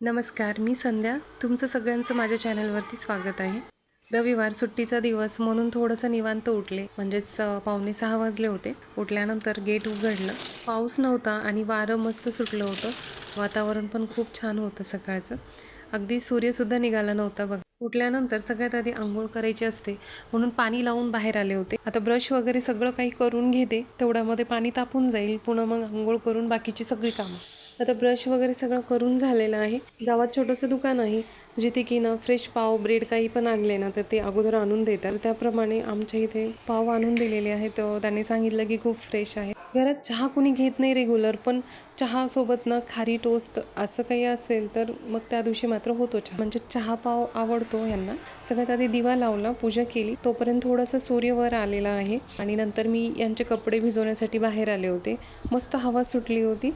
नमस्कार मी संध्या. तुमचं सगळ्यांचं माझ्या चॅनलवरती स्वागत आहे. रविवार सुट्टीचा दिवस म्हणून थोडंसं निवांत उठले. म्हणजेच पावणे सहा वाजले होते. उठल्यानंतर गेट उघडलं. पाऊस नव्हता आणि वारं मस्त सुटलं होतं. वातावरण पण खूप छान होतं सकाळचं. अगदी सूर्यसुद्धा निघाला नव्हता बघ. उठल्यानंतर सगळ्यात आधी आंघोळ करायची असते. म्हणून पाणी लावून बाहेर आले होते. आता ब्रश वगैरे सगळं काही करून घेते. तेवढ्यामध्ये पाणी तापून जाईल. पुन्हा मग आंघोळ करून बाकीची सगळी कामं. आता ब्रश वगैरे सगळं करून झालेलं आहे. गावात छोटंसं दुकान आहे जिथे की ना फ्रेश पाव ब्रेड काही पण आणले ना तर ते अगोदर आणून देतात. त्याप्रमाणे आमच्या इथे पाव आणून दिलेले आहेत. त्याने सांगितलं की खूप फ्रेश आहे. घरात चहा कुणी घेत नाही रेग्युलर पण चहासोबत ना खारी टोस्ट असं काही असेल तर मग त्या दिवशी मात्र होतो चहा. म्हणजे चहा पाव आवडतो यांना सगळ्यात आधी दिवा लावला पूजा केली. तोपर्यंत थोडंसं सूर्यवर आलेला आहे. आणि नंतर मी यांचे कपडे भिजवण्यासाठी बाहेर आले होते. मस्त हवा सुटली होती.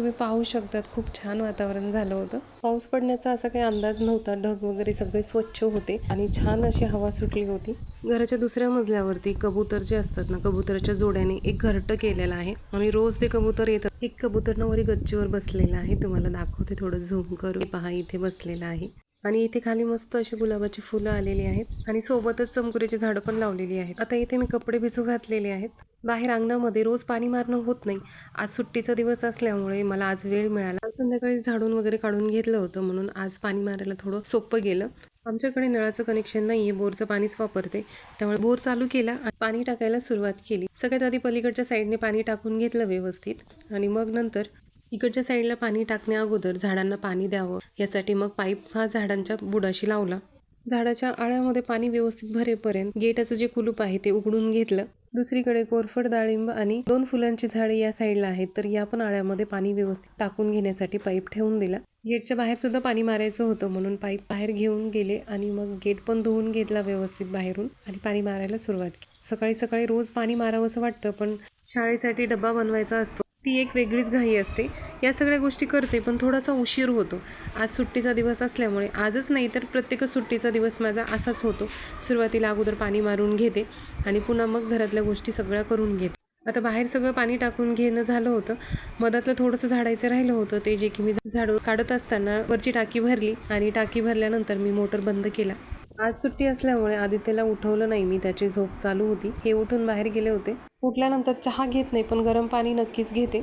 तुम्ही पाहू शकतात खूप छान वातावरण झालं होतं. पाऊस पडण्याचा असा काही अंदाज नव्हता ढग वगैरे सगळे स्वच्छ होते आणि छान अशी हवा सुटली होती. घराच्या दुसऱ्या मजल्यावरती कबूतर जे असतात ना कबुतराच्या जोड्याने एक घरटं केलेलं आहे. आणि रोज ते कबूतर येतात. एक कबूतर ना वरी गच्चीवर बसलेला आहे. तुम्हाला दाखवते थोडं झूम करून पहा इथे बसलेला आहे. आणि इथे खाली मस्त अशी गुलाबाची फुलं आलेली आहेत. आणि सोबतच चमकुरीची झाडं पण लावलेली आहेत. आता इथे मी कपडे भिजू घातलेले आहेत. बाहेर अंगणामध्ये रोज पाणी मारणं होत नाही. आज सुट्टीचा दिवस असल्यामुळे मला आज वेळ मिळाला. संध्याकाळी झाडून वगैरे काढून घेतलं होतं म्हणून आज पाणी मारायला थोडं सोपं गेलं. आमच्याकडे नळाचं कनेक्शन नाही आहे बोरचं पाणीच वापरते. त्यामुळे बोर चालू केला आणि पाणी टाकायला सुरुवात केली. सगळ्यात आधी पलीकडच्या साईडने पाणी टाकून घेतलं व्यवस्थित. आणि मग नंतर इकडच्या साईडला पाणी टाकण्या अगोदर झाडांना पाणी द्यावं. यासाठी मग पाईप हा झाडांच्या बुडाशी लावला. झाडाच्या आळ्यामध्ये पाणी व्यवस्थित भरेपर्यंत गेटाचं जे कुलूप आहे ते उघडून घेतलं. दुसरीकडे कोरफड डाळिंब आणि दोन फुलांची झाडे या साईडला आहेत तर या पण आळ्यामध्ये पाणी व्यवस्थित टाकून घेण्यासाठी पाईप ठेवून दिला. गेटच्या बाहेर सुद्धा पाणी मारायचं होतं म्हणून पाईप बाहेर घेऊन गेले आणि मग गेट पण धुवून घेतला व्यवस्थित बाहेरून आणि पाणी मारायला सुरुवात केली. सकाळी सकाळी रोज पाणी मारावं असं वाटतं पण शाळेसाठी डब्बा बनवायचा असतो. ती एक वेगळीच घाई असते. या सगळ्या गोष्टी करते पण थोडासा उशीर होतो. आज सुट्टीचा दिवस असल्यामुळे आजच नाही तर प्रत्येकच सुट्टीचा दिवस माझा असाच होतो. सुरुवातीला अगोदर पाणी मारून घेते आणि पुन्हा मग घरातल्या गोष्टी सगळ्या करून घेते. आता बाहेर सगळं पाणी टाकून घेणं झालं होतं. मधातलं थोडंसं झाडायचं राहिलं होतं ते जे की मी झाडं काढत असताना वरची टाकी भरली आणि टाकी भरल्यानंतर मी मोटर बंद केला. आज सुट्टी असल्यामुळे आदित्यला उठवलं नाही मी त्याची झोप चालू होती. हे उठून बाहेर गेले होते. उठल्यानंतर चहा घेत नाही पण गरम पाणी नक्कीच घेते.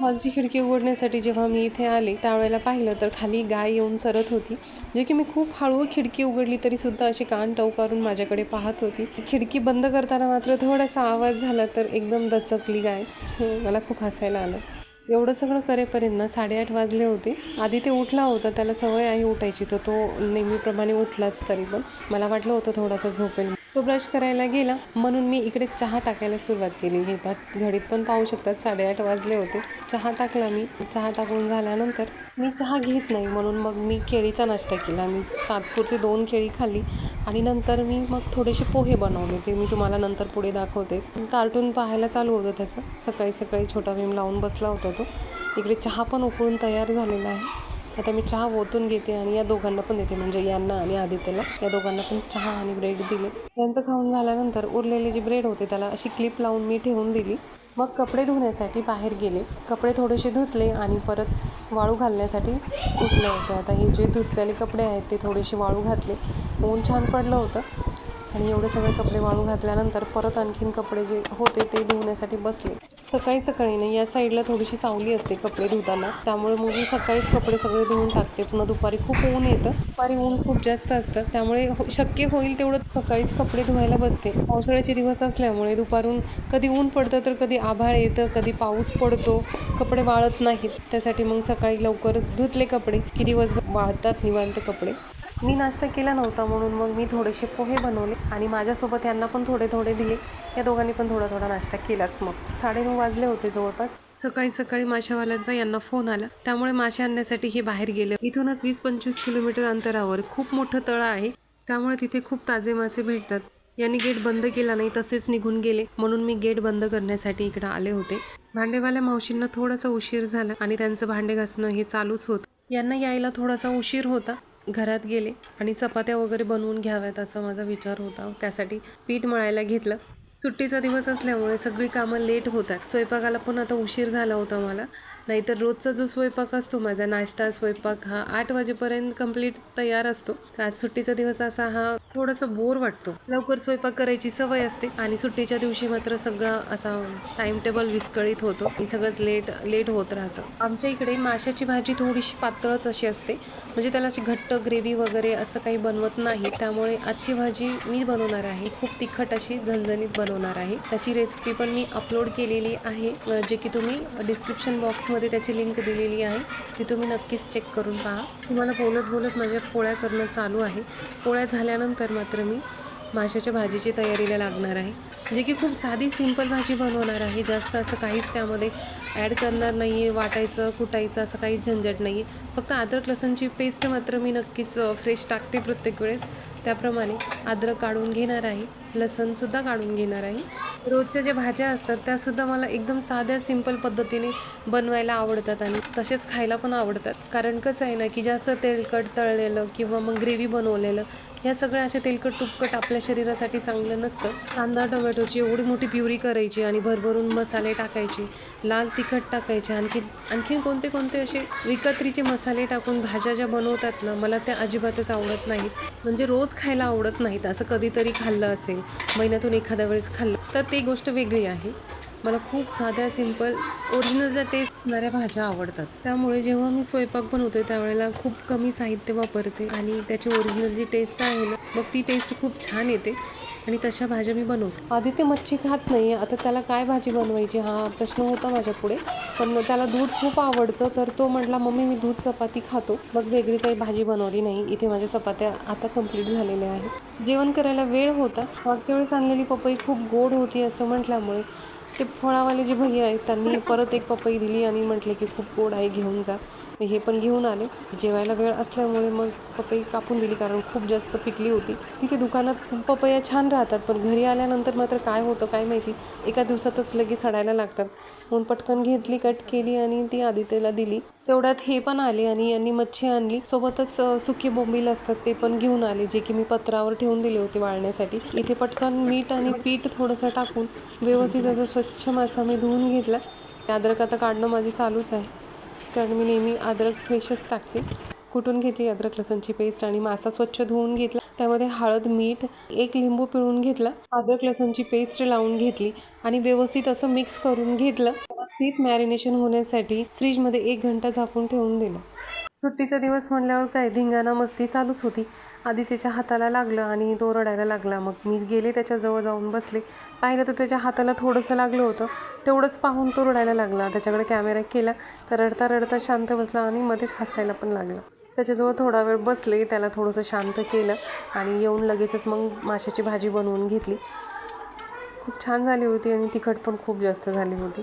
हॉलची खिडकी उघडण्यासाठी जेव्हा मी इथे आले त्यावेळेला पाहिलं तर खाली गाय येऊन सरत होती जे की मी खूप हळू खिडकी उघडली तरी सुद्धा अशी कान टवकारून माझ्याकडे पाहत होती. खिडकी बंद करताना मात्र थोडासा आवाज झाला तर एकदम दचकली गाय. मला खूप हसायला आलं. एवढं सगळं करेपर्यंत ना साडेआठ वाजले होते. आधी ते उठला होता त्याला सवय आहे उठायची तर तो नेहमीप्रमाणे उठलाच तरी पण. मला वाटलं होतं थोडासा झोपेल. तो ब्रश करायला गेला. म्हणून मी इकडे चहा टाकायला सुरुवात केली. हे भात घडीत पण पाहू शकतात. साडेआठ वाजले होते. चहा टाकला मी. चहा टाकून झाल्यानंतर मी चहा घेत नाही. म्हणून मग मी केळीचा नाश्ता केला. मी तात्पुरती दोन केळी खाल्ली. आणि नंतर मी मग थोडेसे पोहे बनवले. ते मी तुम्हाला नंतर पुढे दाखवतेच. कार्टून पाहायला चालू होतं त्याचं सकाळी सकाळी छोटा भीम लावून बसला होता तो. इकडे चहा पण उकळून तयार झालेला आहे. आता मी चहा ओतून घेते आणि या दोघांना पण देते. म्हणजे यांना आणि आदित्यला. या दोघांना पण चहा आणि ब्रेड दिले. त्यांचं खाऊन झाल्यानंतर उरलेले जे ब्रेड होते त्याला अशी क्लिप लावून मी ठेवून दिली. मग कपडे धुण्यासाठी बाहेर गेले. कपडे थोडेसे धुतले आणि परत वाळू घालण्यासाठी उठले होते आता हे जे धुतलेले कपडे आहेत ते थोडेसे वाळू घातले. ऊन छान पडलं होतं. आणि एवढे सगळे कपडे वाळू घातल्यानंतर परत आणखीन कपडे जे होते ते धुवण्यासाठी बसले. सकाळी सकाळी ना या साईडला थोडीशी सावली असते कपडे धुताना. त्यामुळे मग मी सकाळीच कपडे सगळे धुवून टाकते. पुन्हा दुपारी खूप ऊन येतं. दुपारी ऊन खूप जास्त असतं. त्यामुळे हो- शक्य होईल तेवढं सकाळीच कपडे धुवायला बसते. पावसाळ्याचे दिवस असल्यामुळे दुपारून कधी ऊन पडतं तर कधी आभाळ येतं कधी पाऊस पडतो कपडे वाळत नाहीत. त्यासाठी मग सकाळी लवकर धुतले कपडे. की दिवस वाळतात निवांत कपडे. मी नाश्ता केला नव्हता म्हणून मग मी थोडेसे पोहे बनवले आणि माझ्यासोबत यांना पण थोडे थोडे दिले. या दोघांनी पण थोडा थोडा नाश्ता केलाच मग. साडेनऊ वाजले होते जवळपास. सकाळी सकाळी माशावाल्यांचा यांना फोन आला. त्यामुळे मासे आणण्यासाठी हे बाहेर गेले. इथूनच वीस पंचवीस किलोमीटर अंतरावर खूप मोठं तळं आहे. त्यामुळे तिथे खूप ताजे मासे भेटतात. यांनी गेट बंद केला नाही तसेच निघून गेले. म्हणून मी गेट बंद करण्यासाठी इकडे आले होते. भांडेवाल्या मावशींना थोडासा उशीर झाला आणि त्यांचं भांडे घासणं हे चालूच होतं. यांना यायला थोडासा उशीर होता. घरात गेले आणि चपात्या वगैरे बनवून घ्याव्यात असा माझा विचार होता. त्यासाठी पीठ मळायला घेतलं. सुट्टीचा दिवस असल्यामुळे सगळी कामं लेट होतात. स्वयंपाकाला पण आता उशीर झाला होता मला. नाहीतर रोजचा जो स्वयंपाक असतो माझा नाश्ता स्वयंपाक हा आठ वाजेपर्यंत कंप्लीट तयार असतो. आज सुट्टीचा दिवस असा हा थोडासा बोर वाटतो. लवकर स्वयंपाक करायची सवय असते आणि सुट्टीच्या दिवशी मात्र सगळं असा टाइम टेबल विस्कळीत होतो. आणि सगळंच लेट लेट होत राहतं. आमच्या इकडे माशाची भाजी थोडीशी पातळच अशी असते. म्हणजे त्याला अशी घट्ट ग्रेव्ही वगैरे असं काही बनवत नाही. त्यामुळे आजची भाजी मी बनवणार आहे. खूप तिखट अशी झणझणीत बनवणार आहे. त्याची रेसिपी पण मी अपलोड केलेली आहे. जे की तुम्ही डिस्क्रिप्शन बॉक्समध्ये त्याची लिंक दिलेली आहे. ती तुम्ही नक्कीच चेक करून पहा. तुम्हाला बोलत बोलत माझ्या पोळ्या करणं चालू आहे. पोळ्या झाल्यानंतर मात्र मी माशाच्या भाजीची तयारीला लागणार आहे. जे की खूप साधी सिंपल भाजी बनवणार आहे. जास्त असं काहीच त्यामध्ये ॲड करणार नाही आहे वाटायचं कुटायचं असं काही झंझट नाही आहे फक्त अद्रक लसणची पेस्ट मात्र मी नक्कीच फ्रेश टाकते प्रत्येक वेळेस. त्याप्रमाणे अद्रक काढून घेणार आहे. लसणसुद्धा काढून घेणार आहे. रोजच्या ज्या भाज्या असतात त्यासुद्धा मला एकदम साध्या सिंपल पद्धतीने बनवायला आवडतात आणि तसेच खायला पण आवडतात. कारण कसं आहे ना की जास्त तेलकट तळलेलं किंवा मग ग्रेव्ही बनवलेलं ह्या सगळ्या अशा तेलकट तुपकट आपल्या शरीरासाठी चांगलं नसतं. कांदा टोमॅटोची एवढी मोठी प्युरी करायची आणि भरभरून मसाले टाकायचे लाल तिखट टाकायचे. आणखी आणखीन कोणते कोणते असे विकत्रीचे मसाले टाकून भाज्या ज्या बनवतात ना मला त्या अजिबातच आवडत नाहीत. म्हणजे रोज खायला आवडत नाहीत असं कधीतरी खाल्लं असेल महिन्यातून एखाद्या वेळेस खाल्लं तर ती गोष्ट वेगळी आहे. मला खूप साध्या सिंपल ओरिजिनलच्या टेस्ट असणाऱ्या भाज्या आवडतात. त्यामुळे जेव्हा मी स्वयंपाक बनवते त्यावेळेला खूप कमी साहित्य वापरते आणि त्याची ओरिजिनल जी टेस्ट आहे ना मग ती टेस्ट खूप छान येते आणि तशा भाज्या मी बनवते. आधी ते मच्छी खात नाही आता त्याला काय भाजी बनवायची हा प्रश्न होता माझ्या पुढे. पण त्याला दूध खूप आवडतं तर तो म्हटला मम्मी मी दूध चपाती खातो. मग वेगळी काही भाजी बनवली नाही. इथे माझ्या चपात्या आता कंप्लीट झालेल्या आहेत. जेवण करायला वेळ होता. मागच्या वेळेस आणलेली पपई खूप गोड होती असं म्हटल्यामुळे ते फळावाले जे भैया आहेत त्यांनी परत एक पपई दिली आणि म्हटले की खूप गोड आहे घेऊन जा. मी हे पण घेऊन आले. जेवायला वेळ असल्यामुळे मग पपई कापून दिली कारण खूप जास्त पिकली होती. तिथे दुकानात पपया छान राहतात पण घरी आल्यानंतर मात्र काय होतं काय माहिती. एका दिवसातच लगेच सडायला लागतात. म्हणून पटकन घेतली कट केली आणि ती आदित्यला दिली. तेवढ्यात हे पण आले आणि यांनी मच्छी आणली. सोबतच सुके बोंबील असतात ते पण घेऊन आले जे की मी पत्रावर ठेवून दिले होते वाळण्यासाठी. इथे पटकन मीठ आणि पीठ थोडंसं टाकून व्यवस्थित असं स्वच्छ मासा मी धुवून घेतला. अद्रक आता काढणं माझी चालूच आहे. कारण मी नेहमी अद्रक फ्रेशच टाकते. कुटून घेतली अद्रक लसणची पेस्ट आणि मासा स्वच्छ धुवून घेतला. त्यामध्ये हळद मीठ एक लिंबू पिळून घेतला. अद्रक लसणची पेस्ट लावून घेतली आणि व्यवस्थित असं मिक्स करून घेतलं. व्यवस्थित मॅरिनेशन होण्यासाठी फ्रीजमध्ये एक घंटा झाकून ठेवून दिलं. सुट्टीचा दिवस म्हणल्यावर काय धिंगाणा मस्ती चालूच होती. आधी त्याच्या हाताला लागलं आणि तो रडायला लागला. मग मी गेले त्याच्याजवळ जाऊन बसले. पाहिलं तर त्याच्या हाताला थोडंसं लागलं होतं. तेवढंच पाहून तो रडायला लागला. त्याच्याकडे कॅमेरा केला. तर रडता रडता शांत बसला आणि मध्येच हसायला पण लागला. त्याच्याजवळ थोडा वेळ बसले. त्याला थोडंसं शांत केलं आणि येऊन लगेचच मग माशाची भाजी बनवून घेतली. खूप छान झाली होती आणि तिखट पण खूप जास्त झाली होती.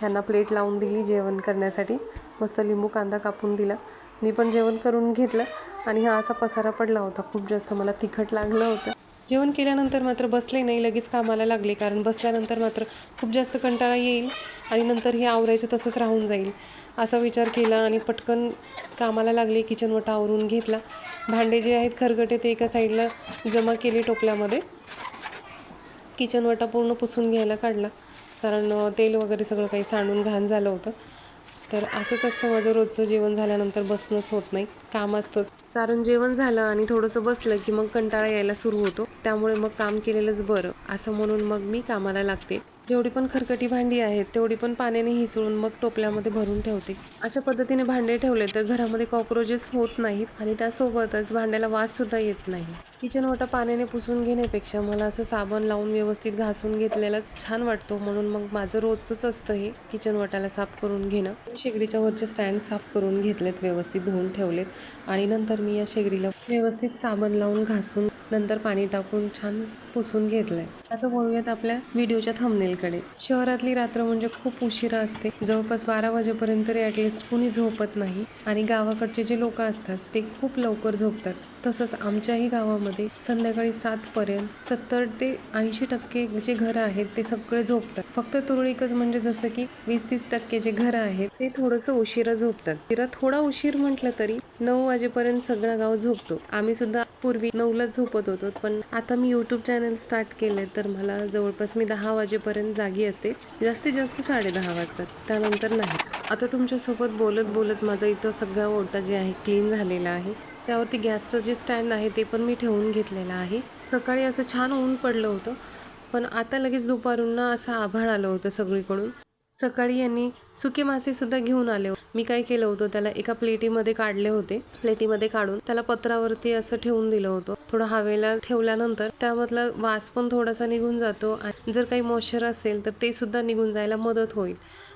ह्यांना प्लेट लावून दिली जेवण करण्यासाठी. मस्त लिंबू कांदा कापून दिला. मी पण जेवण करून घेतलं आणि हा असा पसारा पडला होता. खूप जास्त मला तिखट लागलं होतं. जेवण केल्यानंतर मात्र बसले नाही लगेच कामाला लागले. कारण बसल्यानंतर मात्र खूप जास्त कंटाळा येईल आणि नंतर हे आवरायचं तसंच राहून जाईल. असा विचार केला आणि पटकन कामाला लागले किचनवटा आवरून घेतला. भांडे जे आहेत खरगटे ते एका साईडला जमा केले टोपल्यामध्ये. किचनवटा पूर्ण पुसून घ्यायला काढला. कारण तेल वगैरे सगळं काही सांडून घाण झालं होतं. तर असंच असतं माझं रोजचं जेवण झाल्यानंतर बसणंच होत नाही काम असतंच. कारण जेवण झालं आणि थोडंसं बसलं की मग कंटाळा यायला सुरू होतो. त्यामुळे मग काम केलेलंच बरं असं म्हणून मग मी कामाला लागते. जेवढी पण खरकटी भांडी आहेत तेवढी पण पाण्याने हिसळून मग टोपल्यामध्ये भरून ठेवते. अशा पद्धतीने भांडे ठेवले तर घरामध्ये कॉक्रोचेस होत नाहीत आणि त्यासोबतच भांड्याला वास सुद्धा येत नाही. किचन वाटा पाण्याने पुसून घेण्यापेक्षा मला असं साबण लावून व्यवस्थित घासून घेतलेला छान वाटतो म्हणून मग माझं रोजचंच असतं हे किचन वाटाला साफ करून घेणं. शेगडीच्या वरचे स्टँड साफ करून घेतलेत व्यवस्थित धुवून ठेवलेत आणि नंतर मी या शेगडीला व्यवस्थित साबण लावून घासून नंतर पाणी टाकून छान पुसून घेतलंय. आता वळूयात आपल्या व्हिडिओच्या थंबनेलकडे शहरातली रात्र म्हणजे खूप उशिरा असते. जवळपास बारा वाजेपर्यंत तरी ॲटलिस्ट कुणी झोपत नाही. आणि गावाकडचे जे लोक असतात ते खूप लवकर झोपतात. तसंच आमच्याही गावामध्ये संध्याकाळी सातपर्यंत सत्तर ते ऐंशी टक्के जे घरं आहेत ते सगळे झोपतात. फक्त तुरळीकच म्हणजे जसं की वीस तीस टक्के जे घरं आहेत ते थोडंसं उशिरा झोपतात. तिला थोडा उशीर म्हटलं तरी नऊ वाजेपर्यंत सगळा गाव झोपतो. आम्ही सुद्धा पूर्वी नऊलाच झोपत होतो पण आता मी यूट्यूब चॅनल स्टार्ट केले तर मला जवळपास मी दहा वाजेपर्यंत जागी असते. जास्तीत जास्त साडे दहा वाजतात. त्यानंतर नाही. आता तुमच्यासोबत बोलत बोलत माझा इथं सगळा ओटा जे आहे क्लीन झालेला आहे. त्यावरती गॅसचं जे स्टँड आहे ते पण मी ठेवून घेतलेलं आहे. सकाळी असं छान ऊन पडलं होतं. पण आता लगेच दुपारून ना असं आभाळ आलं होतं सगळीकडून. सकाळी यांनी सुके मासे सुद्धा घेऊन आले. होते. मी काय केलं होतं त्याला एका प्लेटीमध्ये काढले होते. प्लेटीमध्ये काढून त्याला पत्रावरती असं ठेवून दिलं होतं. थोडं हवेला ठेवल्यानंतर त्यामधला वास पण थोडासा निघून जातो आणि जर काही मॉइश्चर असेल तर ते सुद्धा निघून जायला मदत होईल.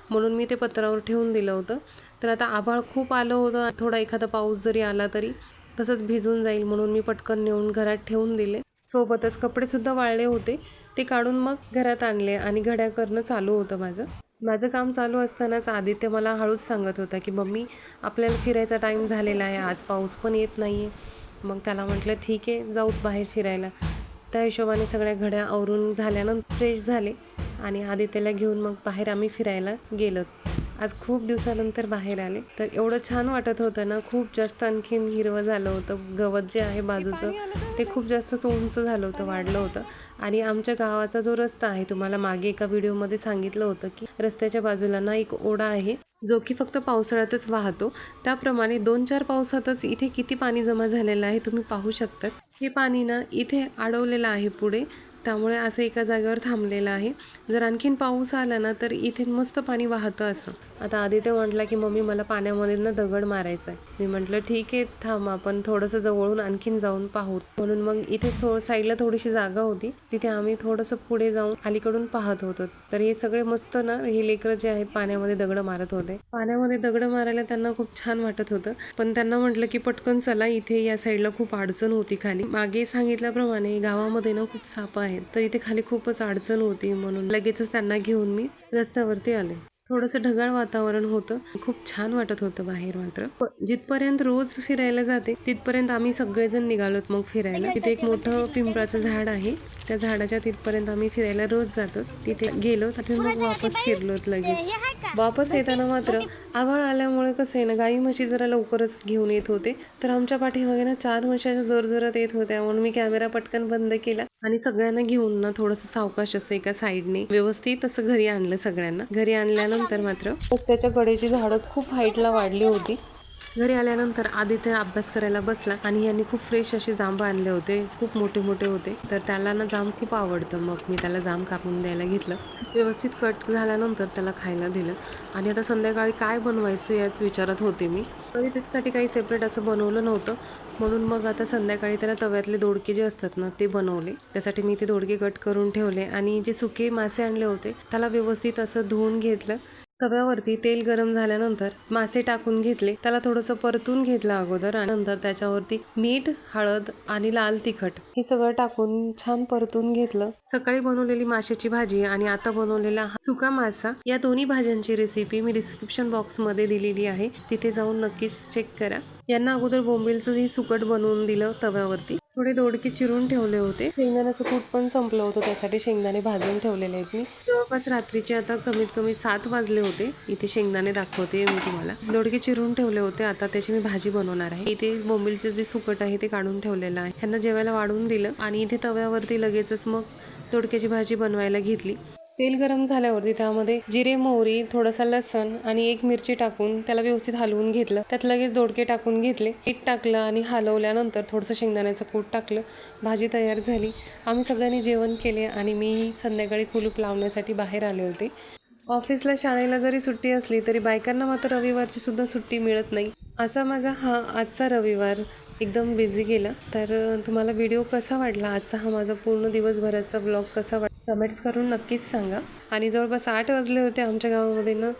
म्हणून मी ते पत्रावर ठेवून दिलं होतं. तर आता आभाळ खूप आलं होतं. थोडा एखादा पाऊस जरी आला तरी तसंच भिजून जाईल म्हणून मी पटकन नेऊन घरात ठेवून दिले. सोबतच कपडे सुद्धा वाळले होते. ते काढून मग घरात आणले आणि घड्या करणं चालू होतं माझं. माझं काम चालू असतानाच आदित्य मला हळूच सांगत होता की मम्मी आपल्याला फिरायचा टाईम झालेला आहे. आज पाऊस पण येत नाही आहे मग त्याला म्हटलं ठीक आहे जाऊत बाहेर फिरायला. त्या हिशोबाने सगळ्या घड्या आवरून झाल्यानंतर फ्रेश झाले आणि आदित्यला घेऊन मग बाहेर आम्ही फिरायला गेलो आज खूप दिवसानंतर बाहेर आले. तर एवढं छान वाटत होतं ना खूप जास्त आणखीन हिरवं झालं होतं. गवत जे आहे बाजूचं ते खूप जास्तच उंच झालं होतं वाढलं होतं. आणि आमच्या गावाचा जो रस्ता आहे तुम्हाला मागे एका व्हिडिओमध्ये सांगितलं होतं की रस्त्याच्या बाजूला ना एक ओढा आहे जो की फक्त पावसाळ्यातच वाहतो. त्याप्रमाणे दोन चार पावसातच इथे किती पाणी जमा झालेलं आहे तुम्ही पाहू शकतात. हे पाणी ना इथे अडवलेलं आहे पुढे. त्यामुळे असं एका जागेवर थांबलेलं आहे. जर आणखीन पाऊस आला ना तर इथे मस्त पाणी वाहतं असं. आता आधी ते म्हटलं की मम्मी मला पाण्यामध्ये ना दगड मारायचा आहे मी म्हटलं ठीक आहे थांब आपण थोडंसं जवळून आणखीन जाऊन पाहू. म्हणून मग इथे थो साईडला थोडीशी जागा होती. तिथे आम्ही थोडंसं पुढे जाऊन अलीकडून पाहत होतो. तर हे सगळे मस्त ना हे लेकरं जे आहेत पाण्यामध्ये दगड मारत होते. पाण्यामध्ये दगड मारायला त्यांना खूप छान वाटत होतं. पण त्यांना म्हटलं की पटकन चला इथे या साईडला खूप अडचण होती खाली. मागे सांगितल्याप्रमाणे गावामध्ये ना खूप साप आहेत. तर इथे खाली खूपच अडचण होती म्हणून लगेचच त्यांना घेऊन मी रस्त्यावरती आले. थोडंसं ढगाळ वातावरण होतं. खूप छान वाटत होतं बाहेर मात्र. जिथपर्यंत रोज फिरायला जाते तिथपर्यंत आम्ही सगळेजण निघालोत मग फिरायला. तिथे एक मोठं पिंपळाचं झाड आहे. त्या झाडाच्या तिथपर्यंत आम्ही फिरायला रोज जातो. तिथे गेलो तिथे मग वापस फिरलोत लगेच. वापस येताना मात्र आभाळ आल्यामुळे कसं आहे ना गाई म्हशी जरा लवकरच घेऊन येत होते. तर आमच्या पाठीमागे ना चार म्हशाच्या जोरजोरात येत होत्या. म्हणून मी कॅमेरा पटकन बंद केला आणि सगळ्यांना घेऊन ना थोडंसं सावकाश असं एका साईडने व्यवस्थित असं घरी आणलं सगळ्यांना. घरी आणल्यानंतर मात्र त्याच्या कडेची झाडं खूप हाईटला वाढली होती. घरी आल्यानंतर आदित्य अभ्यास करायला बसला आणि यांनी खूप फ्रेश असे जांब आणले होते खूप मोठे मोठे होते. तर त्याला ना जाम खूप आवडतं. मग मी त्याला जाम कापून द्यायला घेतलं. व्यवस्थित कट झाल्यानंतर त्याला खायला दिलं. आणि आता संध्याकाळी काय बनवायचं याच विचारत होते मी. तरी त्याच्यासाठी काही सेपरेट असं बनवलं नव्हतं. म्हणून मग आता संध्याकाळी त्याला तव्यातले दोडके जे असतात ना ते बनवले. त्यासाठी मी ते दोडके कट करून ठेवले आणि जे सुके मासे आणले होते त्याला व्यवस्थित असं धुवून घेतलं. तव्यावरती तेल गरम झाल्यानंतर मासे टाकून घेतले. त्याला थोडंसं परतून घेतलं अगोदर आणि नंतर त्याच्यावरती मीठ हळद आणि लाल तिखट हे सगळं टाकून छान परतून घेतलं. सकाळी बनवलेली माशाची भाजी आणि आता बनवलेला सुका मासा या दोन्ही भाज्यांची रेसिपी मी डिस्क्रिप्शन बॉक्समध्ये दिलेली आहे. तिथे जाऊन नक्कीच चेक करा. यांना अगोदर बोंबिलचं हे सुकट बनवून दिलं तव्यावरती. थोडे दोडके चिरून ठेवले होते. शेंगदाण्याचं कूट पण संपलं होतं त्यासाठी शेंगदाणे भाजून ठेवलेले आहेत मी. जवळपास रात्रीचे आता कमीत कमी सात वाजले होते. इथे शेंगदाणे दाखवते मी तुम्हाला. दोडके चिरून ठेवले होते आता त्याची मी भाजी बनवणार आहे. इथे बोंबिलचे जे सुकट आहे ते काढून ठेवलेलं आहे. ह्यांना जेवायला वाढवून दिलं आणि इथे तव्यावरती लगेचच मग दोडक्याची भाजी बनवायला घेतली. तेल गरम झाल्यावरती त्यामध्ये जिरे मोहरी थोडासा लसण आणि एक मिरची टाकून त्याला व्यवस्थित हलवून घेतलं. त्यात लगेच दोडके टाकून घेतले. पीठ टाकलं आणि हलवल्यानंतर थोडंसं शेंगदाण्याचं कूट टाकलं. भाजी तयार झाली. आम्ही सगळ्यांनी जेवण केले आणि मी संध्याकाळी कुलूप लावण्यासाठी बाहेर आले होते. ऑफिसला शाळेला जरी सुट्टी असली तरी बायकांना मात्र रविवारची सुद्धा सुट्टी मिळत नाही. असा माझा हा आजचा रविवार एकदम बिझी गेला. तर तुम्हाला व्हिडिओ कसा वाटला? आजचा हा माझा पूर्ण दिवसभराचा ब्लॉग कसा वाटला कमेंट्स करून नक्कीच सांगा. आणि जवळपास आठ वाजले होते आमच्या गावामध्ये ना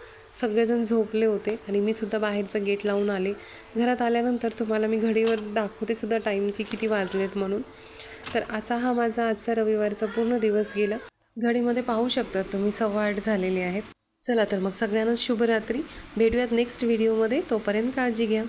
सगळेजण झोपले होते आणि मी सुद्धा बाहेरचं गेट लावून आले. घरात आल्यानंतर तुम्हाला मी घडीवर दाखवते सुद्धा टाईम की किती वाजलेत म्हणून. तर असा हा माझा आजचा रविवारचा पूर्ण दिवस गेला. घडीमध्ये पाहू शकतात तुम्ही सव्वा आठ झालेले आहेत. चला तर मग सगळ्यांनाच शुभरात्री. भेटूयात नेक्स्ट व्हिडिओमध्ये तोपर्यंत काळजी घ्या.